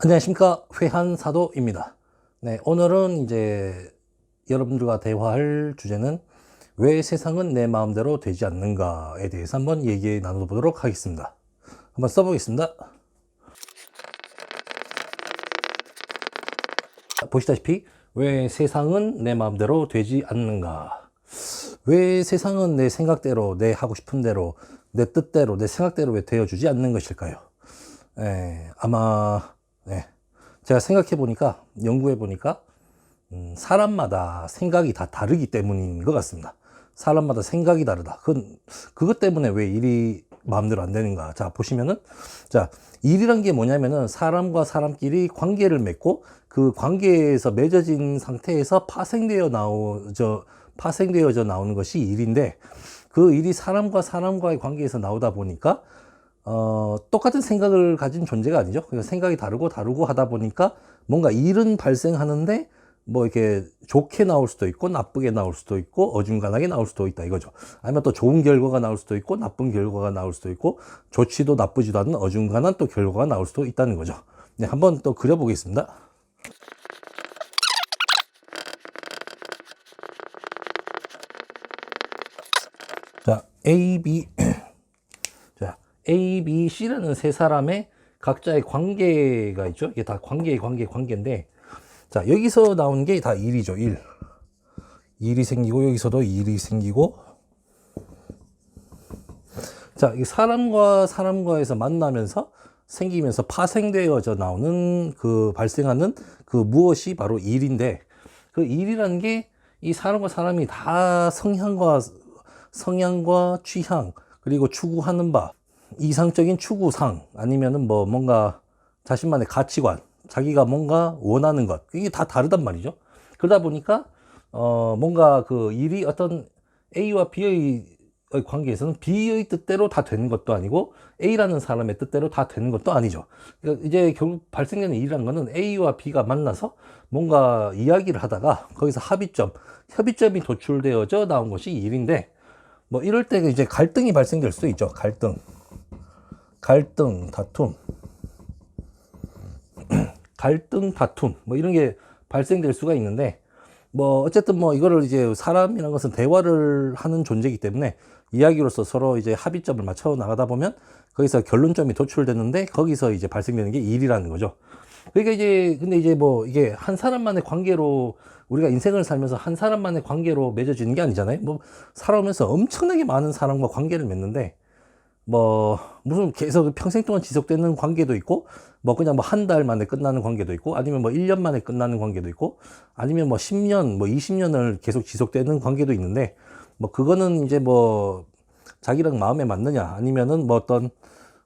안녕하십니까 회한사도입니다. 네, 오늘은 이제 여러분들과 대화할 주제는 왜 세상은 내 마음대로 되지 않는가에 대해서 한번 얘기 나눠보도록 하겠습니다. 한번 써보겠습니다. 보시다시피 왜 세상은 내 마음대로 되지 않는가? 왜 세상은 내 생각대로, 내 하고 싶은 대로, 내 뜻대로, 내 생각대로 왜 되어주지 않는 것일까요? 에, 아마 네. 제가 생각해 보니까 연구해 보니까 음, 사람마다 생각이 다 다르기 때문인 것 같습니다. 사람마다 생각이 다르다. 그건 그것 때문에 왜 일이 마음대로 안 되는가? 자 보시면은 자 일이란 게 뭐냐면은 사람과 사람끼리 관계를 맺고 그 관계에서 맺어진 상태에서 파생되어 나오저 파생되어져 나오는 것이 일인데 그 일이 사람과 사람과의 관계에서 나오다 보니까 어, 똑같은 생각을 가진 존재가 아니죠. 그래서 생각이 다르고 다르고 하다 보니까 뭔가 일은 발생하는데 뭐 이렇게 좋게 나올 수도 있고 나쁘게 나올 수도 있고 어중간하게 나올 수도 있다 이거죠. 아니면 또 좋은 결과가 나올 수도 있고 나쁜 결과가 나올 수도 있고 좋지도 나쁘지도 않은 어중간한 또 결과가 나올 수도 있다는 거죠. 네, 한번 또 그려보겠습니다. 자, A, B. 자, A, B, C라는 세 사람의 각자의 관계가 있죠. 이게 다 관계의 관계, 관계인데. 자, 여기서 나온 게다 일이죠, 일. 일이 생기고, 여기서도 일이 생기고. 자, 이 사람과 사람과에서 만나면서 생기면서 파생되어져 나오는 그 발생하는 그 무엇이 바로 일인데, 그 일이라는 게 이 사람과 사람이 다 성향과 성향과 취향 그리고 추구하는 바 이상적인 추구상 아니면은 뭐 뭔가 자신만의 가치관 자기가 뭔가 원하는 것 이게 다 다르단 말이죠 그러다 보니까 어 뭔가 그 일이 어떤 A와 B의 관계에서는 B의 뜻대로 다 되는 것도 아니고 A라는 사람의 뜻대로 다 되는 것도 아니죠. 그러니까 이제 결국 발생되는 일이라는 거는 A와 B가 만나서 뭔가 이야기를 하다가 거기서 합의점, 협의점이 도출되어져 나온 것이 일인데 뭐 이럴 때 이제 갈등이 발생될 수도 있죠. 갈등. 갈등, 다툼. 갈등, 다툼. 뭐 이런 게 발생될 수가 있는데 뭐 어쨌든 뭐 이거를 이제 사람이라는 것은 대화를 하는 존재이기 때문에 이야기로서 서로 이제 합의점을 맞춰 나가다 보면 거기서 결론점이 도출되는데 거기서 이제 발생되는 게 일이라는 거죠. 그러니까 이제 근데 이제 뭐 이게 한 사람만의 관계로 우리가 인생을 살면서 한 사람만의 관계로 맺어지는 게 아니잖아요. 뭐 살아오면서 엄청나게 많은 사람과 관계를 맺는데 뭐 무슨 계속 평생 동안 지속되는 관계도 있고 뭐 그냥 뭐 한 달 만에 끝나는 관계도 있고 아니면 뭐 1년 만에 끝나는 관계도 있고 아니면 뭐 10년 뭐 20년을 계속 지속되는 관계도 있는데 뭐 그거는 이제 뭐 자기랑 마음에 맞느냐 아니면은 뭐 어떤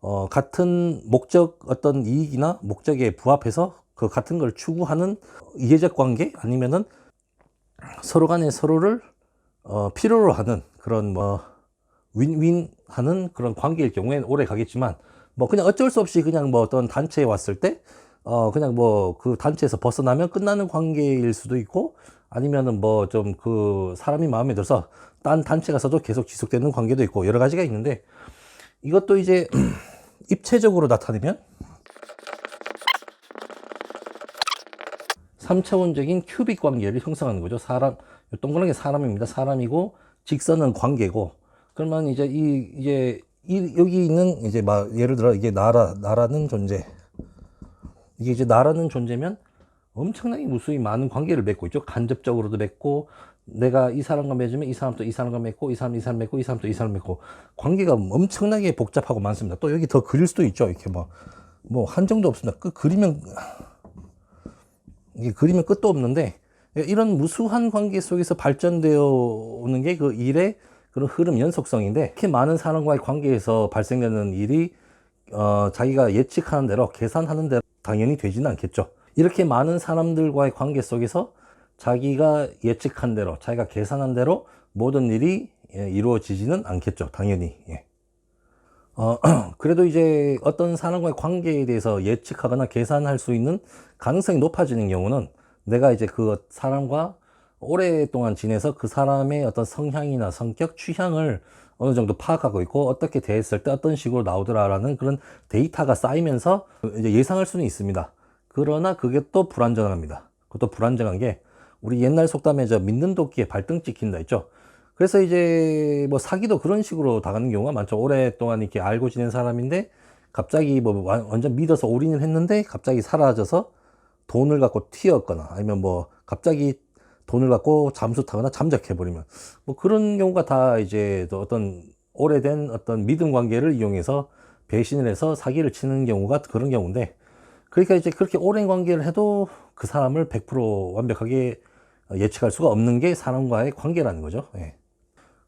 어 같은 목적 어떤 이익이나 목적에 부합해서 그 같은 걸 추구하는 이해적 관계 아니면은 서로 간에 서로를 어 필요로 하는 그런 뭐 윈윈 하는 그런 관계일 경우에는 오래 가겠지만 뭐 그냥 어쩔 수 없이 그냥 뭐 어떤 단체에 왔을 때 어 그냥 뭐 그 단체에서 벗어나면 끝나는 관계일 수도 있고 아니면은 뭐 좀 그 사람이 마음에 들어서 딴 단체 가서도 계속 지속되는 관계도 있고 여러 가지가 있는데 이것도 이제 입체적으로 나타내면 3차원적인 큐빅 관계를 형성하는 거죠. 사람, 동그란 게 사람입니다. 사람이고, 직선은 관계고, 그러면 이제 이, 이제, 이, 여기 있는 이제 막, 예를 들어 이게 나라, 나라는 존재. 이게 이제 나라는 존재면 엄청나게 무수히 많은 관계를 맺고 있죠. 간접적으로도 맺고, 내가 이 사람과 맺으면 이 사람도 이 사람과 맺고, 이 사람 이 사람 맺고, 이 사람도 이 사람 맺고, 관계가 엄청나게 복잡하고 많습니다. 또 여기 더 그릴 수도 있죠. 이렇게 뭐, 뭐, 한정도 없습니다. 그 그리면, 이게 그리면 끝도 없는데 이런 무수한 관계 속에서 발전되어 오는 게 그 일의 그런 흐름 연속성인데 이렇게 많은 사람과의 관계에서 발생되는 일이 어, 자기가 예측하는 대로 계산하는 대로 당연히 되지는 않겠죠. 이렇게 많은 사람들과의 관계 속에서 자기가 예측한 대로 자기가 계산한 대로 모든 일이 예, 이루어지지는 않겠죠. 당연히. 예. 어, 그래도 이제 어떤 사람과의 관계에 대해서 예측하거나 계산할 수 있는 가능성이 높아지는 경우는 내가 이제 그 사람과 오랫동안 지내서 그 사람의 어떤 성향이나 성격, 취향을 어느 정도 파악하고 있고 어떻게 대했을 때 어떤 식으로 나오더라라는 그런 데이터가 쌓이면서 이제 예상할 수는 있습니다. 그러나 그게 또 불안정합니다. 그것도 불안정한 게 우리 옛날 속담에 저 믿는 도끼에 발등 찍힌다 했죠. 그래서 이제 뭐 사기도 그런 식으로 당하는 경우가 많죠. 오랫동안 이렇게 알고 지낸 사람인데 갑자기 뭐 완- 완전 믿어서 올인을 했는데 갑자기 사라져서 돈을 갖고 튀었거나 아니면 뭐 갑자기 돈을 갖고 잠수 타거나 잠적해 버리면 뭐 그런 경우가 다 이제 또 어떤 오래된 어떤 믿음 관계를 이용해서 배신을 해서 사기를 치는 경우가 그런 경우인데 그러니까 이제 그렇게 오랜 관계를 해도 그 사람을 100% 완벽하게 예측할 수가 없는 게 사람과의 관계라는 거죠. 예.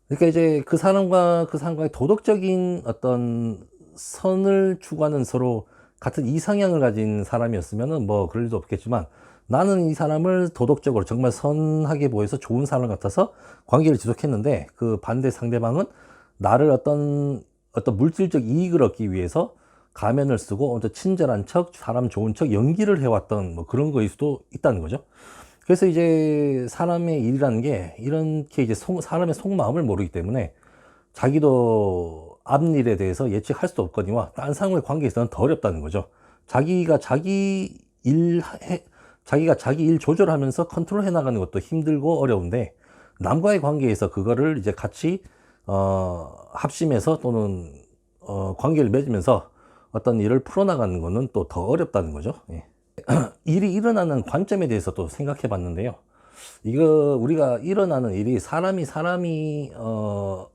그러니까 이제 그 사람과 그 사람과의 도덕적인 어떤 선을 추구하는 서로 같은 이상향을 가진 사람이었으면은 뭐 그럴 일도 없겠지만 나는 이 사람을 도덕적으로 정말 선하게 보여서 좋은 사람 같아서 관계를 지속했는데 그 반대 상대방은 나를 어떤 어떤 물질적 이익을 얻기 위해서 가면을 쓰고 어떤 친절한 척, 사람 좋은 척 연기를 해왔던 뭐 그런 거일 수도 있다는 거죠. 그래서 이제 사람의 일이라는 게 이렇게 이제 속- 사람의 속마음을 모르기 때문에 자기도 앞일에 대해서 예측할 수도 없거니와 딴 사람과의 관계에서는 더 어렵다는 거죠. 자기가 자기 일 해, 자기가 자기 일 조절하면서 컨트롤 해 나가는 것도 힘들고 어려운데 남과의 관계에서 그거를 이제 같이 어, 합심해서 또는 어, 관계를 맺으면서 어떤 일을 풀어나가는 거는 또더 어렵다는 거죠. 예. 일이 일어나는 관점에 대해서 또 생각해 봤는데요. 이거 우리가 일어나는 일이 사람이 사람이 어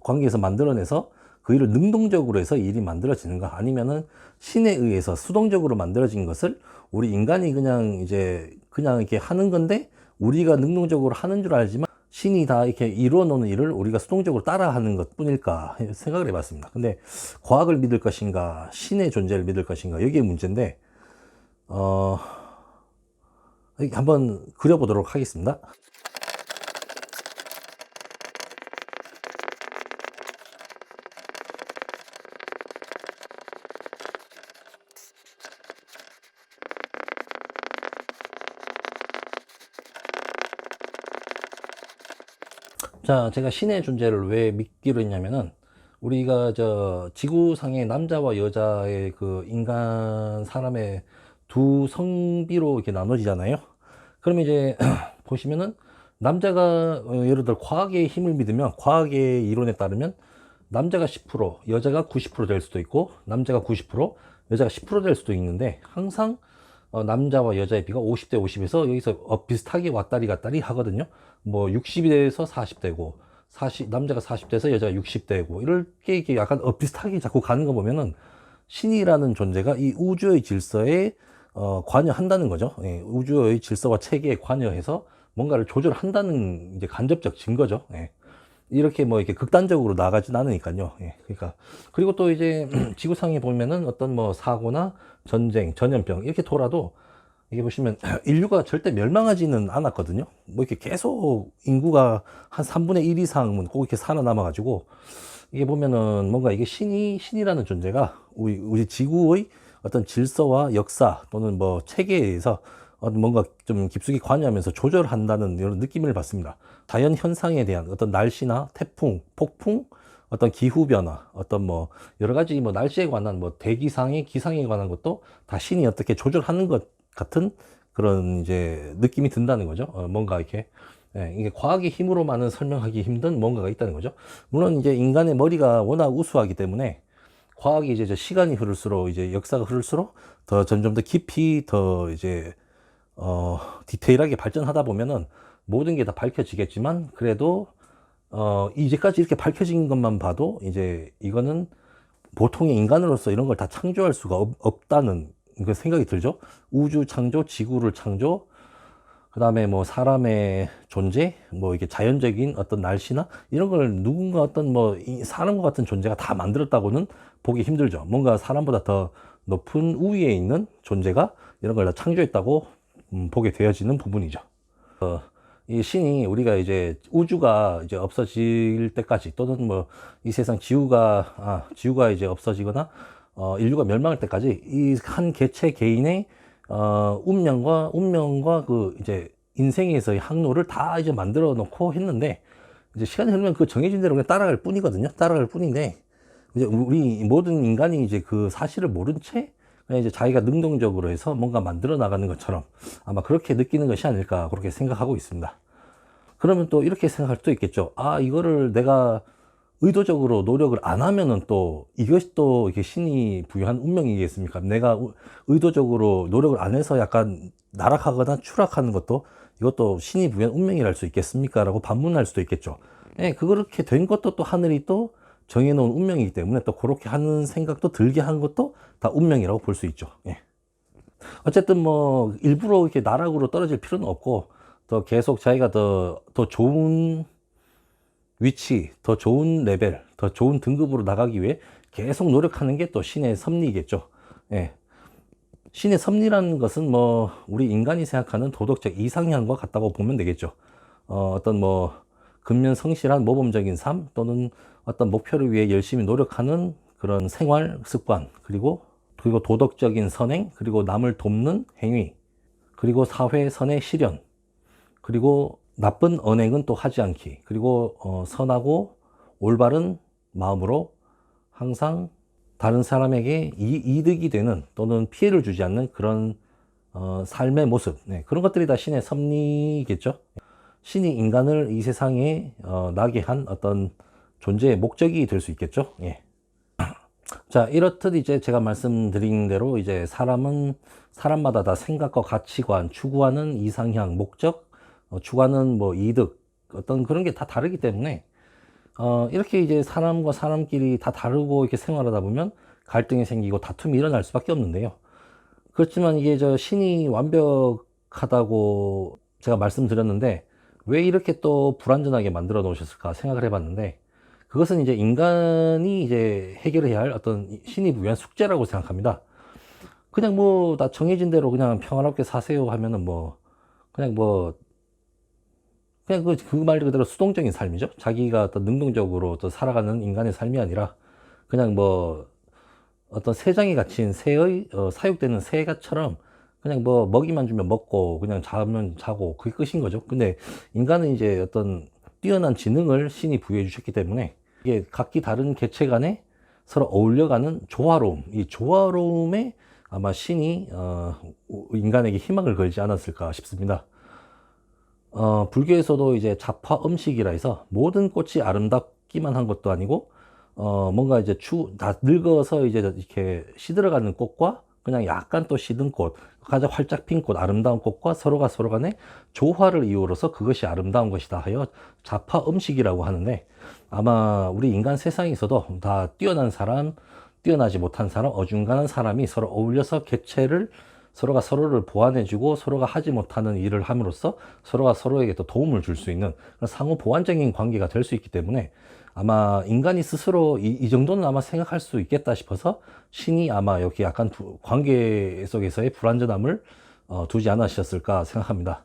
관계에서 만들어내서 그 일을 능동적으로 해서 일이 만들어지는가 아니면은 신에 의해서 수동적으로 만들어진 것을 우리 인간이 그냥 이제 그냥 이렇게 하는 건데 우리가 능동적으로 하는 줄 알지만 신이 다 이렇게 이루어 놓는 일을 우리가 수동적으로 따라 하는 것 뿐일까 생각을 해 봤습니다. 근데 과학을 믿을 것인가 신의 존재를 믿을 것인가 여기에 문제인데 어, 한번 그려보도록 하겠습니다. 자, 제가 신의 존재를 왜 믿기로 했냐면은 우리가 저 지구상의 남자와 여자의 그 인간 사람의 두 성비로 이렇게 나눠지잖아요. 그러면 이제 보시면은 남자가 어, 예를 들어 과학의 힘을 믿으면 과학의 이론에 따르면 남자가 10% 여자가 90%될 수도 있고 남자가 90% 여자가 10%될 수도 있는데 항상 어, 남자와 여자의 비가 50대 50에서 여기서 어, 비슷하게 왔다리 갔다리 하거든요. 뭐 60이 돼서 40대고 40 남자가 40대에서 여자가 60대고 이렇게 이렇게 약간 어, 비슷하게 자꾸 가는 거 보면은 신이라는 존재가 이 우주의 질서에 어, 관여한다는 거죠. 예, 우주의 질서와 체계에 관여해서 뭔가를 조절한다는 이제 간접적 증거죠. 예. 이렇게 뭐 이렇게 극단적으로 나가진 않으니까요. 예, 그러니까 그리고 또 이제 지구상에 보면은 어떤 뭐 사고나 전쟁, 전염병 이렇게 돌아도 이게 보시면 인류가 절대 멸망하지는 않았거든요. 뭐 이렇게 계속 인구가 한 3분의 1 이상은 꼭 이렇게 살아남아 가지고 이게 보면은 뭔가 이게 신이 신이라는 존재가 우리 우리 지구의 어떤 질서와 역사 또는 뭐 체계에 의해서 어, 뭔가 좀 깊숙이 관여하면서 조절한다는 이런 느낌을 받습니다. 자연 현상에 대한 어떤 날씨나 태풍, 폭풍, 어떤 기후 변화, 어떤 뭐 여러 가지 뭐 날씨에 관한 뭐 대기상의 기상에 관한 것도 다 신이 어떻게 조절하는 것 같은 그런 이제 느낌이 든다는 거죠. 어, 뭔가 이렇게 예, 이게 과학의 힘으로만은 설명하기 힘든 뭔가가 있다는 거죠. 물론 이제 인간의 머리가 워낙 우수하기 때문에 과학이 이제 저 시간이 흐를수록 이제 역사가 흐를수록 더 점점 더 깊이 더 이제 어 디테일하게 발전하다 보면은 모든 게 다 밝혀지겠지만 그래도 어 이제까지 이렇게 밝혀진 것만 봐도 이제 이거는 보통의 인간으로서 이런 걸 다 창조할 수가 없, 없다는 그 생각이 들죠. 우주 창조, 지구를 창조, 그 다음에 뭐 사람의 존재, 뭐 이게 자연적인 어떤 날씨나 이런 걸 누군가 어떤 뭐이 사람과 같은 존재가 다 만들었다고는 보기 힘들죠. 뭔가 사람보다 더 높은 우위에 있는 존재가 이런 걸 다 창조했다고 음, 보게 되어지는 부분이죠. 어, 이 신이 우리가 이제 우주가 이제 없어질 때까지 또는 뭐 이 세상 지구가 아, 지구가 이제 없어지거나 어, 인류가 멸망할 때까지 이 한 개체 개인의 어, 운명과 운명과 그 이제 인생에서의 항로를 다 이제 만들어 놓고 했는데 이제 시간이 흐르면 그 정해진 대로 그냥 따라갈 뿐이거든요. 따라갈 뿐인데 이제 우리 모든 인간이 이제 그 사실을 모른 채 그냥 이제 자기가 능동적으로 해서 뭔가 만들어 나가는 것처럼 아마 그렇게 느끼는 것이 아닐까 그렇게 생각하고 있습니다. 그러면 또 이렇게 생각할 수도 있겠죠. 아, 이거를 내가 의도적으로 노력을 안 하면은 또 이것이 또 이게 신이 부여한 운명이겠습니까? 내가 우- 의도적으로 노력을 안 해서 약간 나락하거나 추락하는 것도 이것도 신이 부여한 운명이랄 수 있겠습니까? 라고 반문할 수도 있겠죠. 예, 그렇게 된 것도 또 하늘이 또 정해놓은 운명이기 때문에 또 그렇게 하는 생각도 들게 한 것도 다 운명이라고 볼 수 있죠. 예. 어쨌든 뭐 일부러 이렇게 나락으로 떨어질 필요는 없고 더 계속 자기가 더, 더 좋은 위치, 더 좋은 레벨, 더 좋은 등급으로 나가기 위해 계속 노력하는 게 또 신의 섭리겠죠. 예. 신의 섭리라는 것은 뭐 우리 인간이 생각하는 도덕적 이상향과 같다고 보면 되겠죠. 어, 어떤 뭐 근면 성실한 모범적인 삶 또는 어떤 목표를 위해 열심히 노력하는 그런 생활 습관 그리고 그리고 도덕적인 선행 그리고 남을 돕는 행위 그리고 사회 선의 실현 그리고 나쁜 언행은 또 하지 않기. 그리고 어, 선하고 올바른 마음으로 항상 다른 사람에게 이, 이득이 되는 또는 피해를 주지 않는 그런 어, 삶의 모습. 네, 그런 것들이 다 신의 섭리겠죠. 신이 인간을 이 세상에 어, 나게 한 어떤 존재의 목적이 될 수 있겠죠. 예. 자, 이렇듯 이제 제가 말씀드린 대로 이제 사람은 사람마다 다 생각과 가치관, 추구하는 이상향, 목적, 어, 추구하는 뭐 이득, 어떤 그런 게 다 다르기 때문에 어, 이렇게 이제 사람과 사람끼리 다 다르고 이렇게 생활하다 보면 갈등이 생기고 다툼이 일어날 수밖에 없는데요. 그렇지만 이게 저 신이 완벽하다고 제가 말씀드렸는데 왜 이렇게 또 불완전하게 만들어 놓으셨을까 생각을 해봤는데 그것은 이제 인간이 이제 해결해야 할 어떤 신이 부여한 숙제라고 생각합니다. 그냥 뭐 다 정해진 대로 그냥 평화롭게 사세요 하면은 뭐 그냥 뭐 그냥 그, 그 말 그대로 수동적인 삶이죠. 자기가 어떤 능동적으로 또 살아가는 인간의 삶이 아니라 그냥 뭐 어떤 새장이 갇힌 새의 어, 사육되는 새가처럼 그냥 뭐 먹이만 주면 먹고 그냥 자면 자고 그게 끝인 거죠. 근데 인간은 이제 어떤 뛰어난 지능을 신이 부여해 주셨기 때문에 이게 각기 다른 개체 간에 서로 어울려가는 조화로움, 이 조화로움에 아마 신이 어, 인간에게 희망을 걸지 않았을까 싶습니다. 어, 불교에서도 이제 자파 음식이라 해서 모든 꽃이 아름답기만 한 것도 아니고 어, 뭔가 이제 추, 다 늙어서 이제 이렇게 시들어가는 꽃과 그냥 약간 또 시든 꽃, 가장 활짝 핀 꽃, 아름다운 꽃과 서로가 서로 간에 조화를 이루어서 그것이 아름다운 것이다 하여 자파 음식이라고 하는데 아마 우리 인간 세상에서도 다 뛰어난 사람, 뛰어나지 못한 사람, 어중간한 사람이 서로 어울려서 개체를 서로가 서로를 보완해주고 서로가 하지 못하는 일을 함으로써 서로가 서로에게 또 도움을 줄 수 있는 상호 보완적인 관계가 될 수 있기 때문에 아마 인간이 스스로 이, 이 정도는 아마 생각할 수 있겠다 싶어서 신이 아마 여기 약간 부- 관계 속에서의 불완전함을 어, 두지 않으셨을까 생각합니다.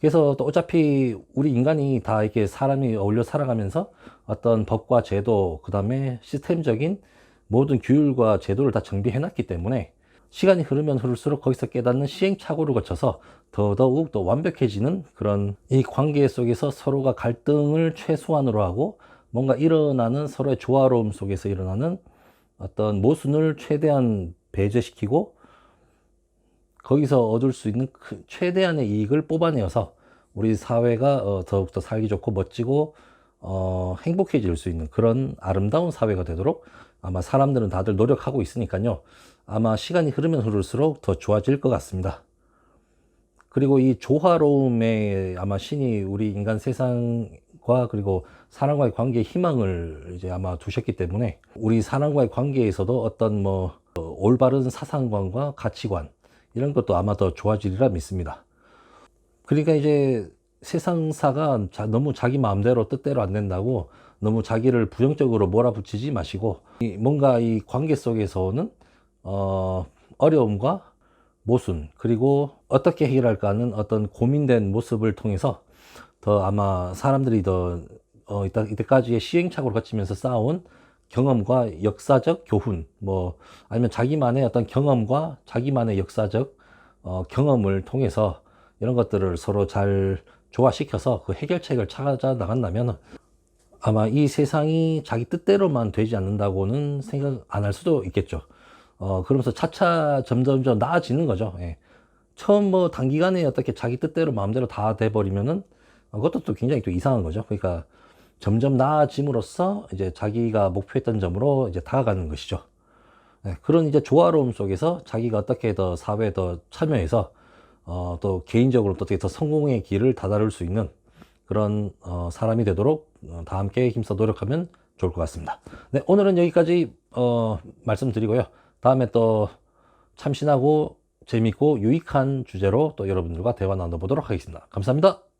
그래서 또 어차피 우리 인간이 다 이렇게 사람이 어울려 살아가면서 어떤 법과 제도, 그 다음에 시스템적인 모든 규율과 제도를 다 정비해 놨기 때문에 시간이 흐르면 흐를수록 거기서 깨닫는 시행착오를 거쳐서 더더욱 더 완벽해지는 그런 이 관계 속에서 서로가 갈등을 최소한으로 하고 뭔가 일어나는 서로의 조화로움 속에서 일어나는 어떤 모순을 최대한 배제시키고 거기서 얻을 수 있는 그 최대한의 이익을 뽑아내어서 우리 사회가 어, 더욱더 살기 좋고 멋지고 어, 행복해질 수 있는 그런 아름다운 사회가 되도록 아마 사람들은 다들 노력하고 있으니까요. 아마 시간이 흐르면 흐를수록 더 좋아질 것 같습니다. 그리고 이 조화로움에 아마 신이 우리 인간 세상 과 그리고 사람과의 관계에 희망을 이제 아마 두셨기 때문에 우리 사람과의 관계에서도 어떤 뭐 어, 올바른 사상관과 가치관 이런 것도 아마 더 좋아지리라 믿습니다. 그러니까 이제 세상사가 자- 너무 자기 마음대로 뜻대로 안 된다고 너무 자기를 부정적으로 몰아붙이지 마시고 이 뭔가 이 관계 속에서는 어, 어려움과 모순 그리고 어떻게 해결할까 하는 어떤 고민된 모습을 통해서 더 아마 사람들이 더 어, 이따, 이때까지의 시행착오를 거치면서 쌓아온 경험과 역사적 교훈 뭐 아니면 자기만의 어떤 경험과 자기만의 역사적 어, 경험을 통해서 이런 것들을 서로 잘 조화시켜서 그 해결책을 찾아 나간다면 아마 이 세상이 자기 뜻대로만 되지 않는다고는 생각 안 할 수도 있겠죠. 어, 그러면서 차차 점점점 나아지는 거죠. 예. 처음 뭐 단기간에 어떻게 자기 뜻대로 마음대로 다 돼버리면은 어, 그것도 또 굉장히 또 이상한 거죠. 그러니까 점점 나아짐으로써 이제 자기가 목표했던 점으로 이제 다가가는 것이죠. 네, 그런 이제 조화로움 속에서 자기가 어떻게 더 사회에 더 참여해서 어, 또 개인적으로 또 어떻게 더 성공의 길을 다다를 수 있는 그런 어, 사람이 되도록 어, 다 함께 힘써 노력하면 좋을 것 같습니다. 네, 오늘은 여기까지 어, 말씀드리고요. 다음에 또 참신하고 재밌고 유익한 주제로 또 여러분들과 대화 나눠보도록 하겠습니다. 감사합니다.